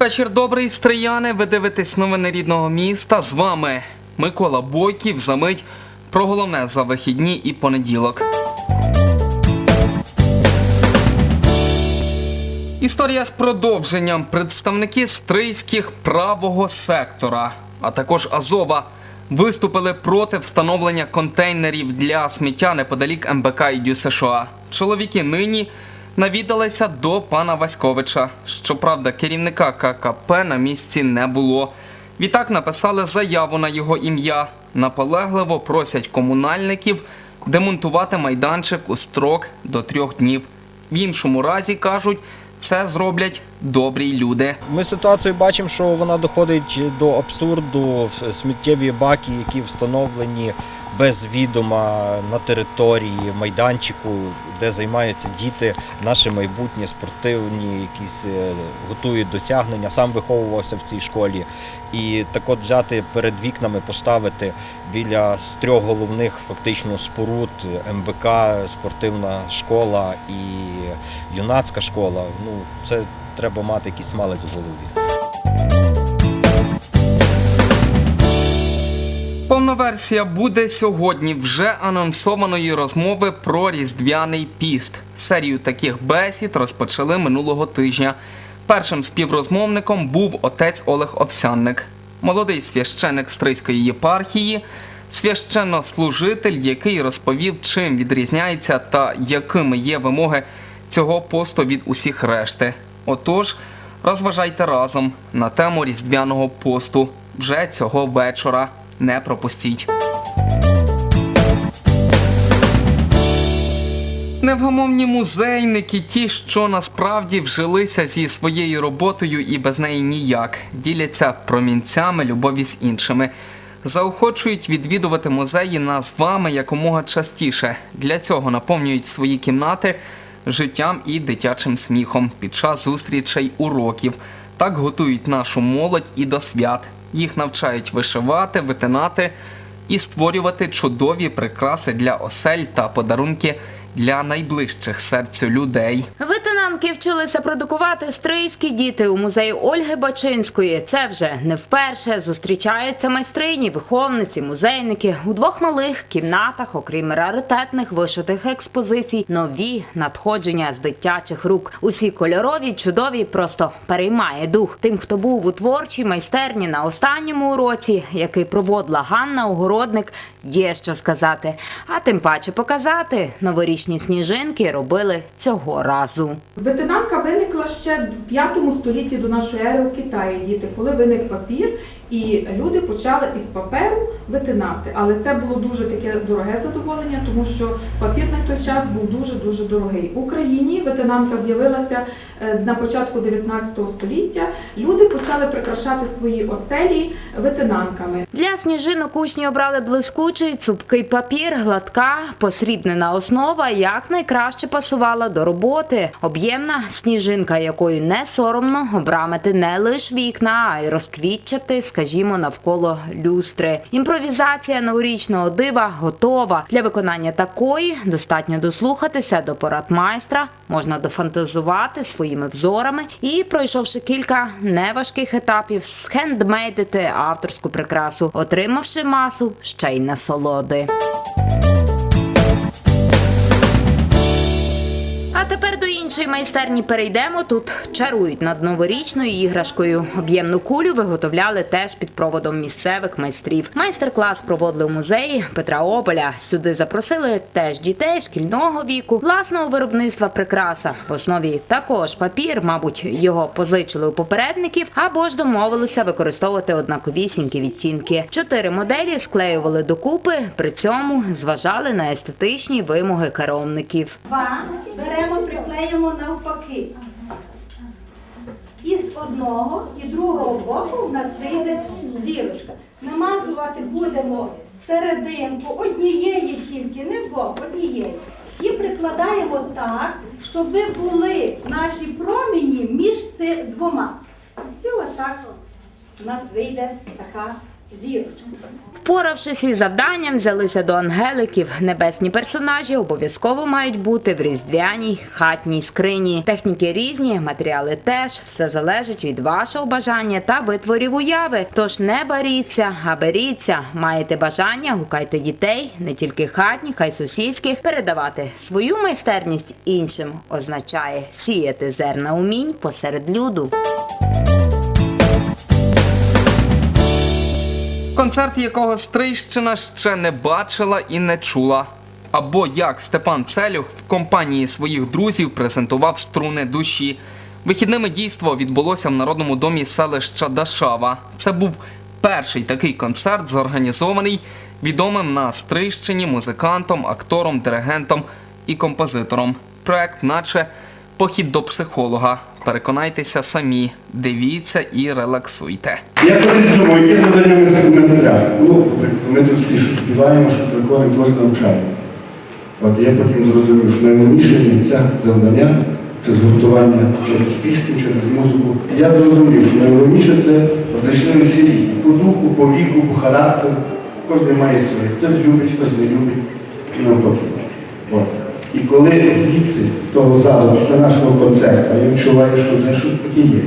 Вечір добрий, стрияни. Ви дивитесь новини рідного міста. З вами Микола Бойків. Замить про головне за вихідні і понеділок. Історія з продовженням. Представники стрийських правого сектора, а також Азова, виступили проти встановлення контейнерів для сміття неподалік МБК і ДЮСША. Чоловіки нині навідалися до пана Васьковича. Щоправда, керівника ККП на місці не було. Відтак написали заяву на його ім'я. Наполегливо просять комунальників демонтувати майданчик у строк до трьох днів. В іншому разі кажуть, це зроблять добрі люди. Ми ситуацію бачимо, що вона доходить до абсурду. Сміттєві баки, які встановлені без відома на території майданчику, де займаються діти, наше майбутнє, спортивні, якісь е, готують досягнення. Сам виховувався в цій школі. І так от взяти перед вікнами, поставити біля з трьох головних фактично споруд МБК, спортивна школа і юнацька школа. Ну це треба мати якийсь малець в голові. Версія буде сьогодні вже анонсованої розмови про різдвяний піст. Серію таких бесід розпочали минулого тижня. Першим співрозмовником був отець Олег Овсянник, молодий священик Стрийської єпархії, священнослужитель, який розповів, чим відрізняється та якими є вимоги цього посту від усіх решти. Отож, розважайте разом на тему різдвяного посту вже цього вечора. Не пропустіть. Невгамовні музейники, ті, що насправді вжилися зі своєю роботою і без неї ніяк, діляться промінцями любові з іншими. Заохочують відвідувати музеї назвами якомога частіше. Для цього наповнюють свої кімнати життям і дитячим сміхом під час зустрічей уроків. Так готують нашу молодь і до свят. Їх навчають вишивати, витинати і створювати чудові прикраси для осель та подарунки для найближчих серцю людей. Витинанки вчилися продукувати стрийські діти у музеї Ольги Бачинської. Це вже не вперше зустрічаються майстрині, виховниці, музейники у двох малих кімнатах, окрім раритетних вишитих експозицій, нові надходження з дитячих рук. Усі кольорові, чудові, просто переймає дух. Тим, хто був у творчій майстерні на останньому уроці, який проводила Ганна Огородник, є що сказати. А тим паче показати новорічні сніжинки робили цього разу. Ветенанка виникла ще в 5 столітті до нашої ери у Китаї, діти, коли виник папір, і люди почали із паперу витинати. Але це було дуже таке дороге задоволення, тому що папір на той час був дуже дуже дорогий. В Україні ветенанка з'явилася е, на початку 19 століття. Люди почали прикрашати свої оселі ветенанками. Для сніжинок учні обрали блискучий цупкий папір, гладка, посрібнена основа, як найкраще пасувала до роботи. Об'ємна сніжинка, якою не соромно обрамити не лише вікна, а й розквітчати, скажімо, навколо люстри. Імпровізація новорічного дива готова. Для виконання такої достатньо дослухатися до порад майстра, можна дофантазувати своїми взорами і, пройшовши кілька неважких етапів, схендмейдити авторську прикрасу, отримавши масу ще й насолоди. Іншої майстерні перейдемо. Тут чарують над новорічною іграшкою. Об'ємну кулю виготовляли теж під проводом місцевих майстрів. Майстер-клас проводили у музеї Петра Ополя. Сюди запросили теж дітей шкільного віку, власного виробництва прикраса. В основі також папір, мабуть, його позичили у попередників або ж домовилися використовувати однаковісінькі відтінки. Чотири моделі склеювали докупи, при цьому зважали на естетичні вимоги керовників. Два беремо, приклеїмо навпаки. І з одного і другого боку в нас вийде зірочка. Намазувати будемо серединку однієї тільки, не двох, однієї. І прикладаємо так, щоб були наші промені між ци- двома. І отак у нас вийде така. Впоравшись із завданням, взялися до ангеликів. Небесні персонажі обов'язково мають бути в різдвяній хатній скрині. Техніки різні, матеріали теж. Все залежить від вашого бажання та витворів уяви. Тож не баріться, а беріться. Маєте бажання, гукайте дітей, не тільки хатніх, а й сусідських. Передавати свою майстерність іншим означає сіяти зерна умінь посеред люду. Концерт, якого Стрийщина ще не бачила і не чула. Або як Степан Целюх в компанії своїх друзів презентував струни душі. Вихідними дійство відбулося в Народному домі селища Дашава. Це був перший такий концерт, зорганізований відомим на Стрийщині музикантом, актором, диригентом і композитором. Проект, наче похід до психолога. Переконайтеся самі, дивіться і релаксуйте. Я колись думаю, яке завдання ми митця. Ну, ми тут всі що співаємо, що виконуємо, когось навчаємо. От я потім зрозумів, що найголовніше митця завдання це згуртування через пісню, через музику. Я зрозумів, що найголовніше це зайшли ми всі різні. По духу, по віку, по характеру. Кожен має своє. Хтось любить, хтось не любить і навпаки. І коли звідси, з того залу, після нашого концерту, я відчуваю, що вже щось таке є.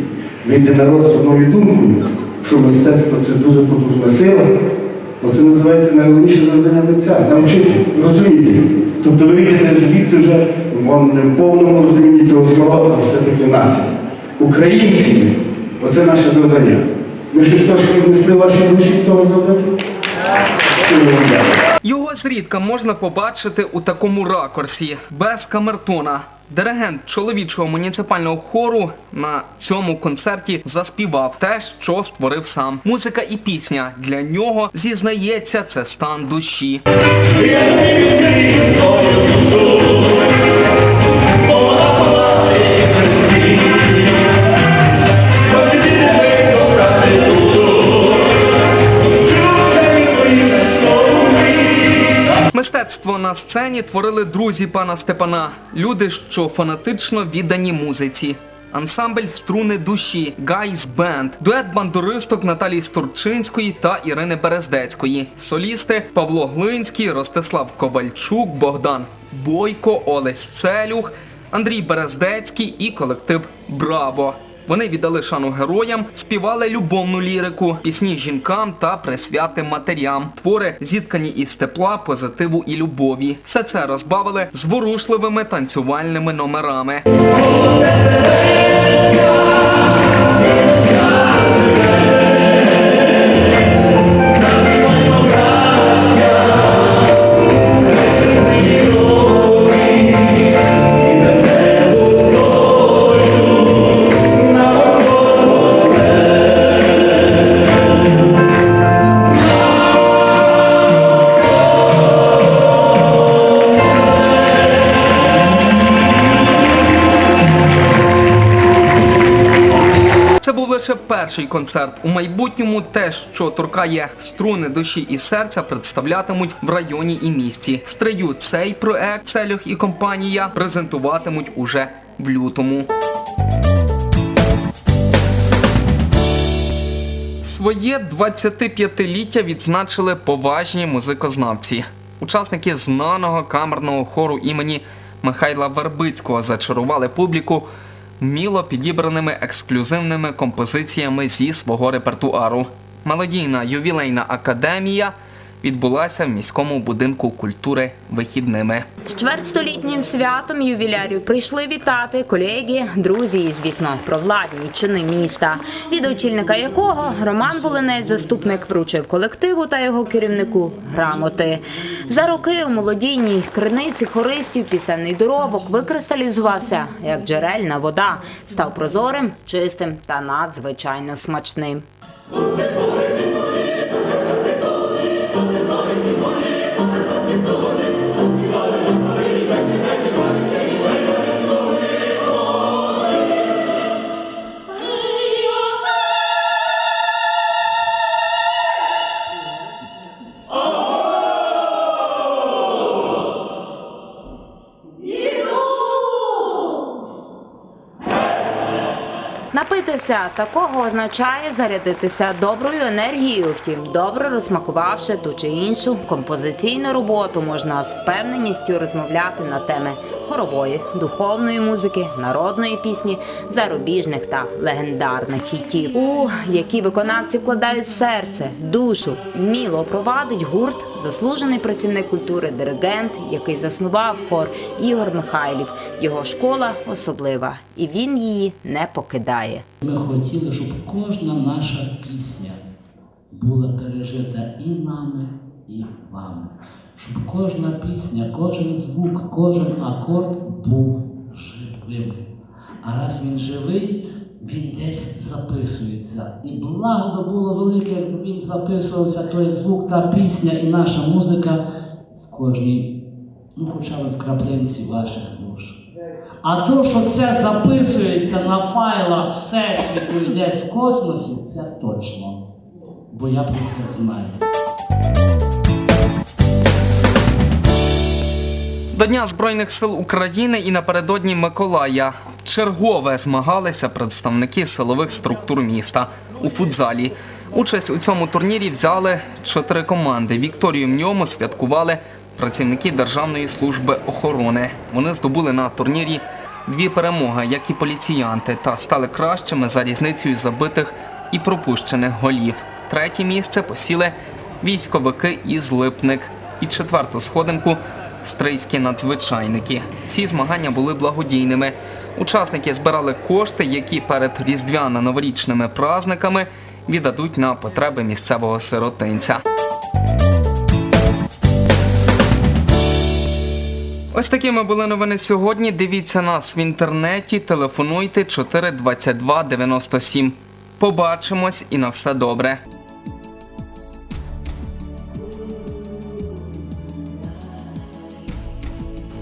Вийде народ з одною думкою, що мистецтво це дуже потужна сила, оце називається найголовніше завдання митця. Навчити, розуміти. Тобто ви вийдете звідси вже в не в повному розумінні цього слова, а все-таки нація. Українці, оце наше завдання. Ми щось трошки внесли ваші душі цього завдання? Що ви вам дякую. Його зрідка можна побачити у такому ракурсі, без камертона. Диригент чоловічого муніципального хору на цьому концерті заспівав те, що створив сам. Музика і пісня для нього зізнається, це стан душі. Сцені творили друзі пана Степана, люди, що фанатично віддані музиці. Ансамбль струни душі, Гайс Бенд, дует бандуристок Наталії Стурчинської та Ірини Берездецької, солісти Павло Глинський, Ростислав Ковальчук, Богдан Бойко, Олесь Целюх, Андрій Берездецький і колектив Браво. Вони віддали шану героям, співали любовну лірику, пісні жінкам та присвяти матерям, твори зіткані із тепла, позитиву і любові. Все це розбавили зворушливими танцювальними номерами. Перший концерт. У майбутньому те, що торкає струни душі і серця, представлятимуть в районі і місті. Стрию цей проект Целюх і компанія презентуватимуть уже в лютому. Своє 25-ліття відзначили поважні музикознавці. Учасники знаного камерного хору імені Михайла Вербицького зачарували публіку вміло підібраними ексклюзивними композиціями зі свого репертуару. Мелодійна ювілейна академія відбулася в міському будинку культури вихідними. З чвертьстолітнім святом ювілярів прийшли вітати колеги, друзі і, звісно, провладні чини міста, від очільника якого Роман Волинець, заступник, вручив колективу та його керівнику грамоти. За роки у молодійній криниці хористів пісенний доробок викристалізувався як джерельна вода, став прозорим, чистим та надзвичайно смачним. Напитися такого означає зарядитися доброю енергією. Втім, добре розсмакувавши ту чи іншу композиційну роботу, можна з впевненістю розмовляти на теми хорової, духовної музики, народної пісні, зарубіжних та легендарних хітів. У які виконавці вкладають серце, душу, вміло провадить гурт, заслужений працівник культури, диригент, який заснував хор Ігор Михайлів. Його школа особлива, і він її не покидає. Ми хотіли, щоб кожна наша пісня була пережита і нами, і вами. Щоб кожна пісня, кожен звук, кожен акорд був живим. А раз він живий, він десь записується. І благо було велике, якби він записувався, той звук, та пісня і наша музика в кожній, ну хоча б в краплинці ваших душ. А то, що це записується на файлах Всесвіту і десь в космосі, це точно. Бо я про це знаю. До Дня Збройних сил України і напередодні Миколая чергове змагалися представники силових структур міста у футзалі. Участь у цьому турнірі взяли чотири команди. Вікторію в ньому святкували працівники Державної служби охорони. Вони здобули на турнірі дві перемоги, як і поліціянти, та стали кращими за різницею забитих і пропущених голів. Третє місце посіли військовики із Липник і четверту сходинку стрийські надзвичайники. Ці змагання були благодійними. Учасники збирали кошти, які перед різдвяно-новорічними праздниками віддадуть на потреби місцевого сиротинця. Ось такими були новини сьогодні. Дивіться нас в інтернеті, телефонуйте 422 97. Побачимось і на все добре.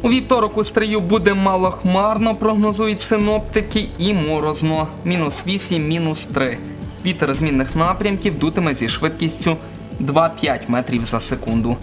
У вівторок у стрию буде малохмарно, прогнозують синоптики, і морозно. Мінус 8, мінус 3. Вітер змінних напрямків дутиме зі швидкістю 2-5 метрів за секунду.